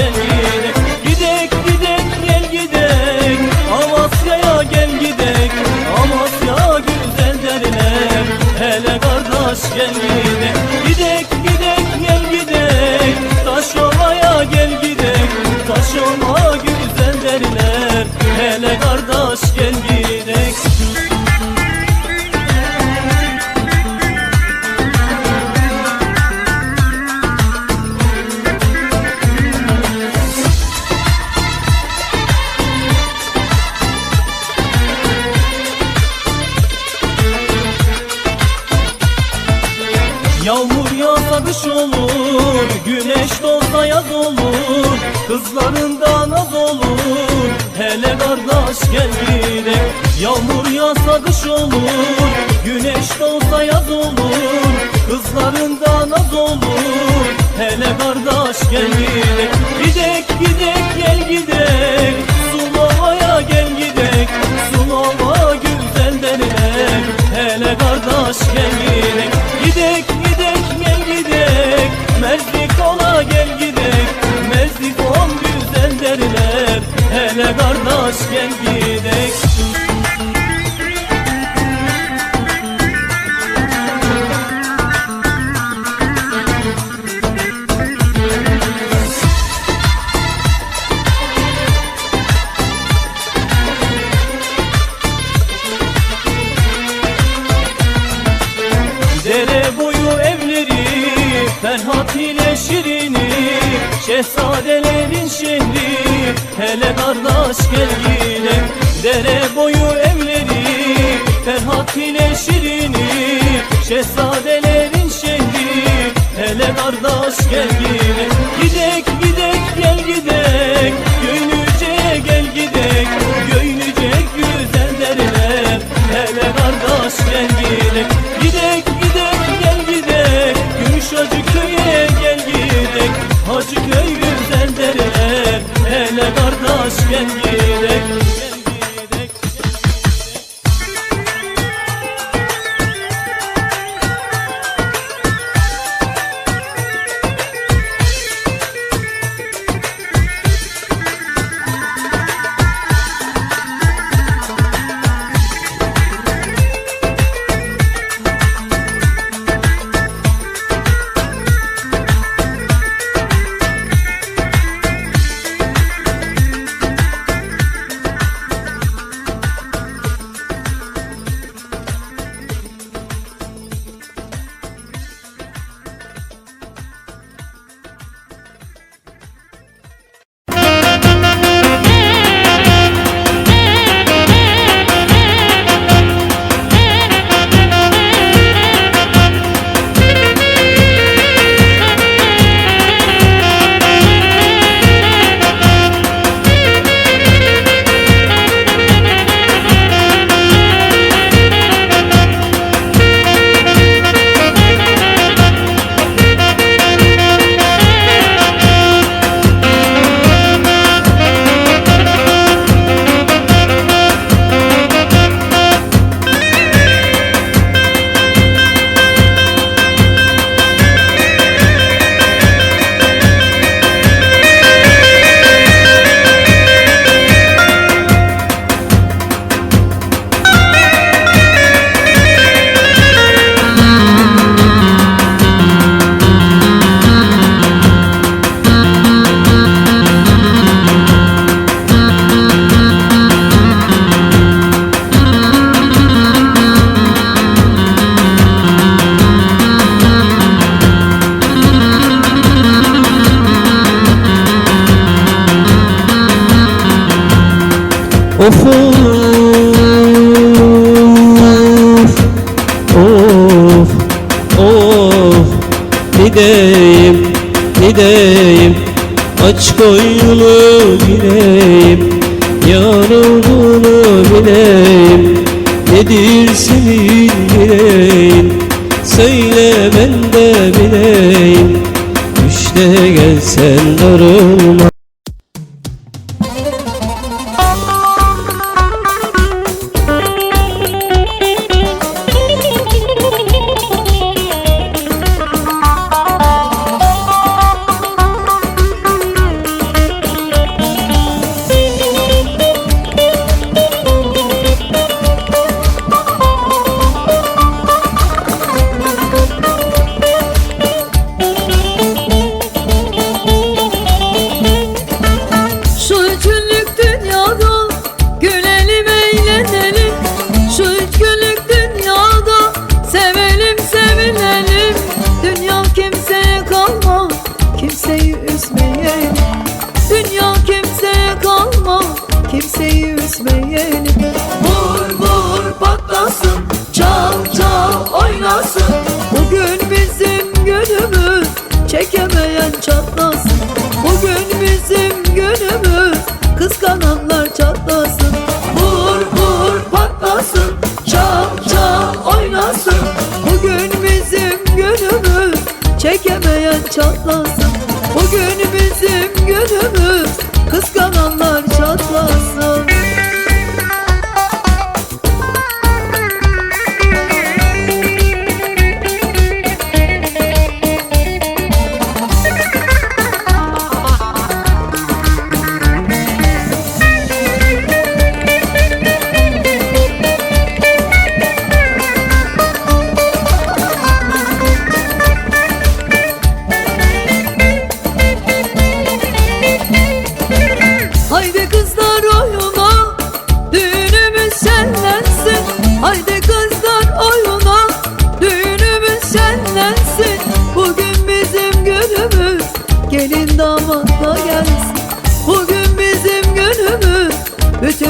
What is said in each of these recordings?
gel yine Gidek gidek gel gidek. Amasya'ya gel gidek Amasya güzel derler. Hele kardeş gel Gidek olur Kızların da naz olur. Hele kardeş gel gidelim Yağmur yağsa kış olur. Güneş doğsa kardeş gel gel yine Gidek gidek gel gidek. Göynüce'ye gel gidek Göynüce güzel derler. Hele kardeş gel gidek. Gidek gidek gel gidek. Gümüşhacı köye gel gidek. Hacı köy güzel derler. Hele kardeş gel gidek Koyunu gireyim Yar bileyim Nedir senin yüreğin? Söyle ben de bileyim. Düş işte gelsen darılma kıskananlar çatlasın. Vur vur patlasın. Çal çal oynasın. Bugün bizim günümüz. Çekemeyen çatlasın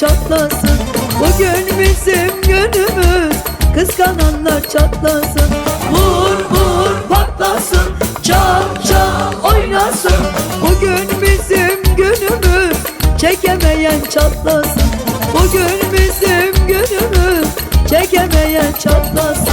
çatlasın. Bugün bizim günümüz Kıskananlar çatlasın. Vur vur patlasın Çal çal oynasın. Bugün bizim günümüz Çekemeyen çatlasın. Bugün bizim günümüz çekemeyen çatlasın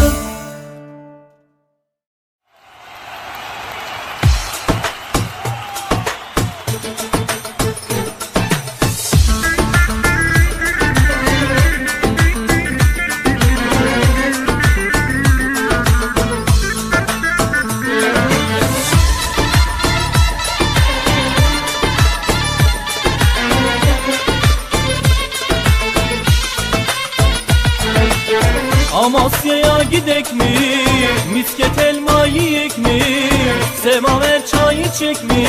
içek mi?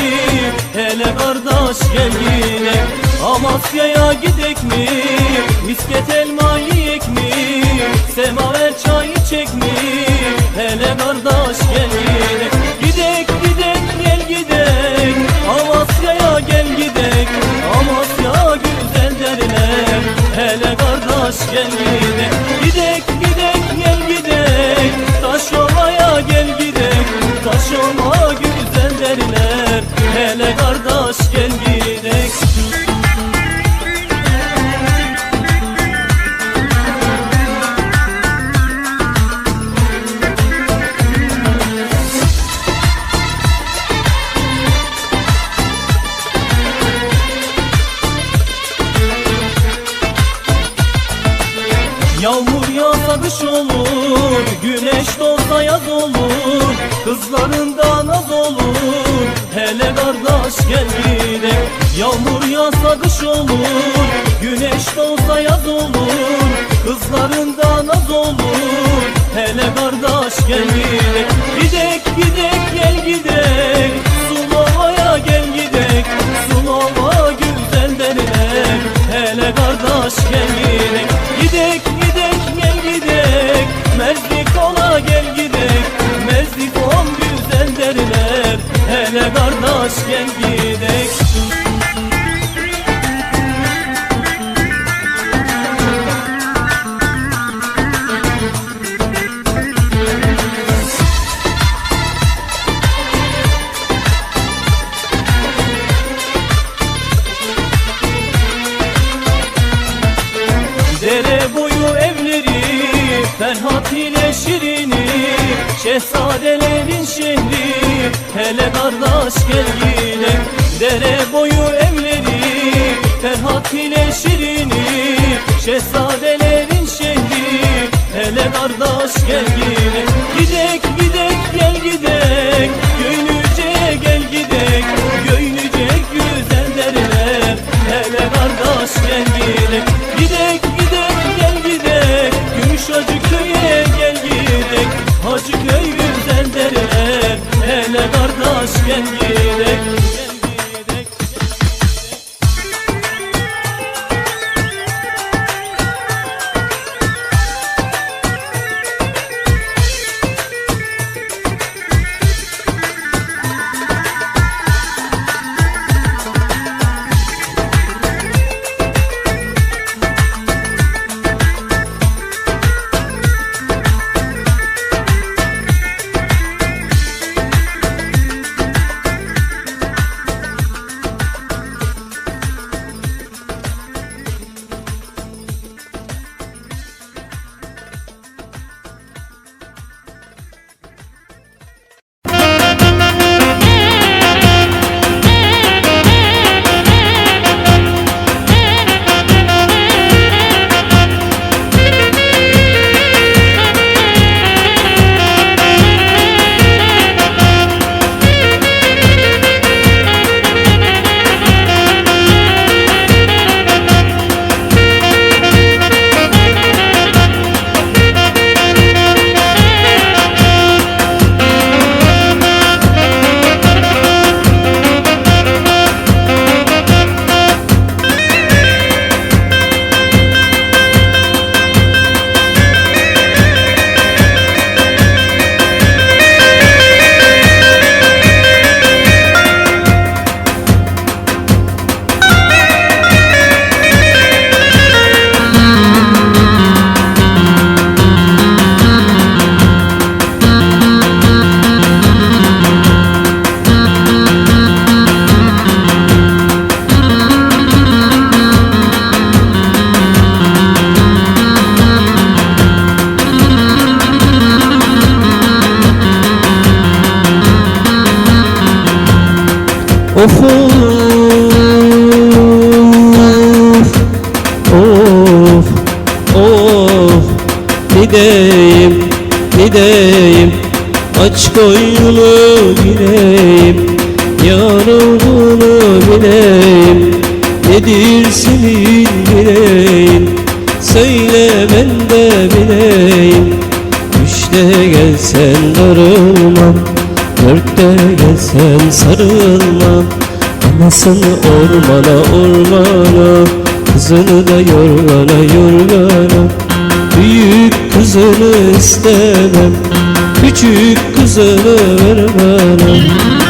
Hele kardeş gel yine Amasya'ya gidek mi? Misket elma yiyek mi? Semaver çay içek mi? Hele kardeş gel yine Gidek gidek gel gidek Amasya'ya gel gidek Amasya güzel derler Hele kardeş gel gidek Yağmur yağsa kış olur Güneş doğsa yaz olur Kızlarında naz olur. Hele kardeş gel gidelim Yağmur yağsa kış olur Güneş doğsa yaz olur Kızlarında naz olur. Hele kardeş gel gidelim Gidek gidek gel gidek. Sulova'ya gel gidek Sulova güzel derler. Hele kardeş gel Gidek kardeş gel gel yine Gidek gidek gel gidek. Göynüce'ye gel gidek Göynüce güzel derler. Hele kardeş gel gidek Gidek gidek gel gidek. Gümüşhacı Of of of of Gideyim gideyim Aç koynunu gireyim Yar olduğunu bileyim. Nedir senin dileğin Söyle ben de bileyim. Üçte gelsen darılmam Dörtte gelsen sarılmam Anasını ormana ormana Kızını da yorgana yorgana. Büyük kızını istemem Küçük kızını ver bana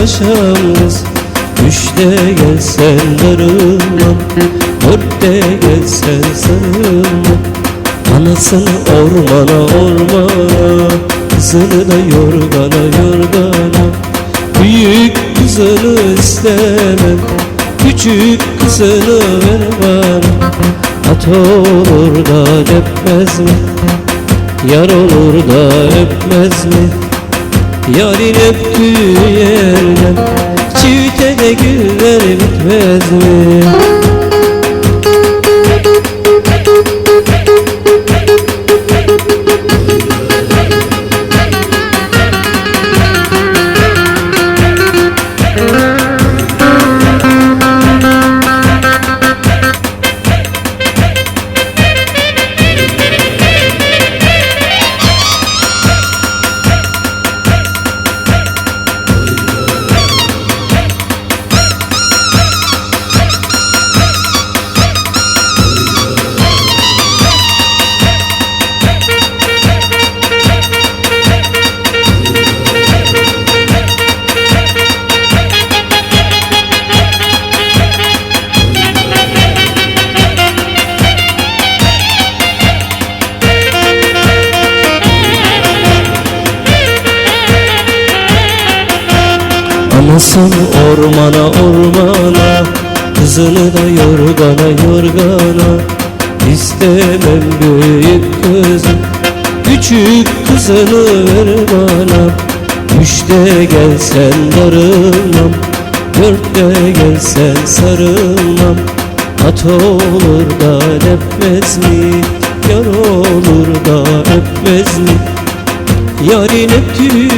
kız paşam kız Üçte gelsen darılmam Dörtte gelsen sarılmam Anasını ormana ormana Kızını da yorgana yorgana Büyük kızını istemem Küçük kızını ver bana At olur da öpmez mi? Yar olur da öpmez mi? Yarın öptüğü yerden Çiftede güller bitmez mi? Anasını ormana ormana Kızını da yorgana yorgana İstemem büyük kızım Küçük kızını ver bana Üçte gelsen darılmam Dörtte gelsen sarılmam At olur da öpmez mi? Yar olur da öpmez mi? Yarın öptüğü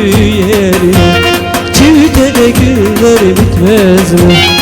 Çiftede güller bitmez mi?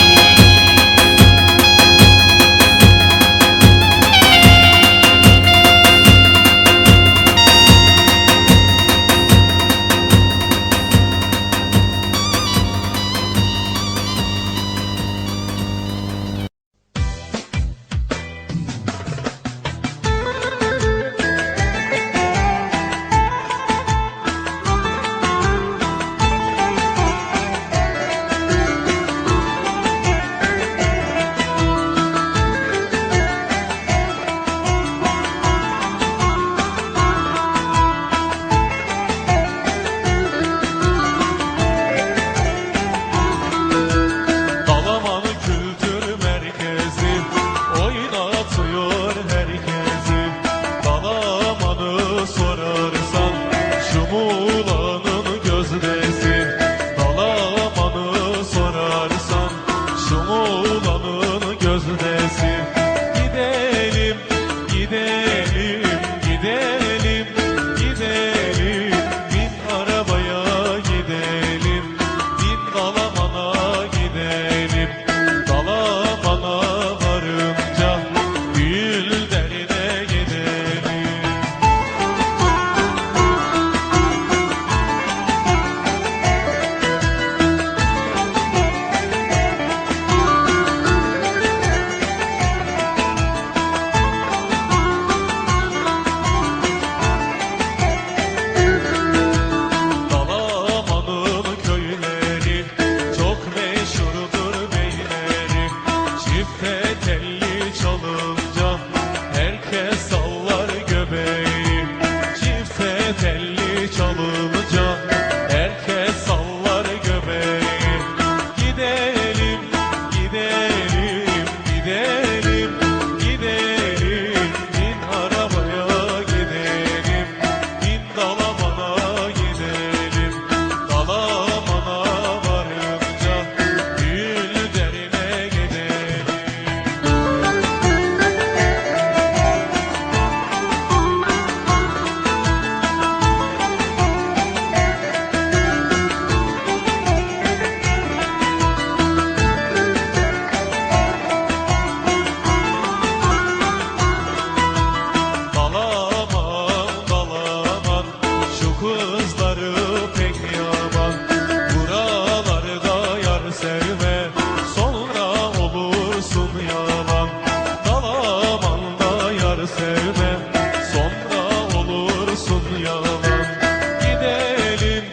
Gidelim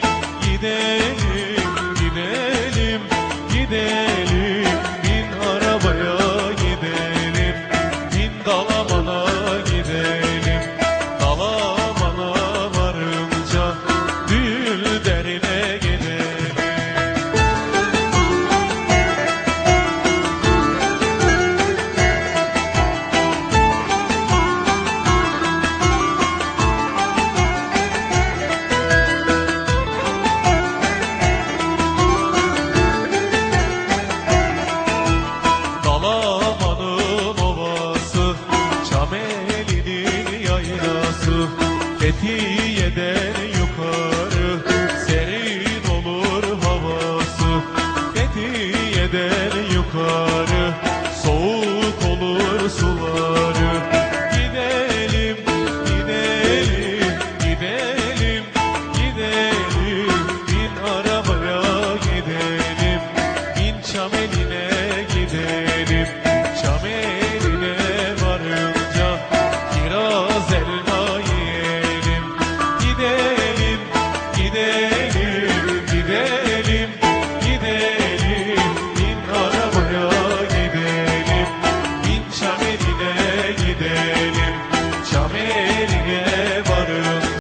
gidelim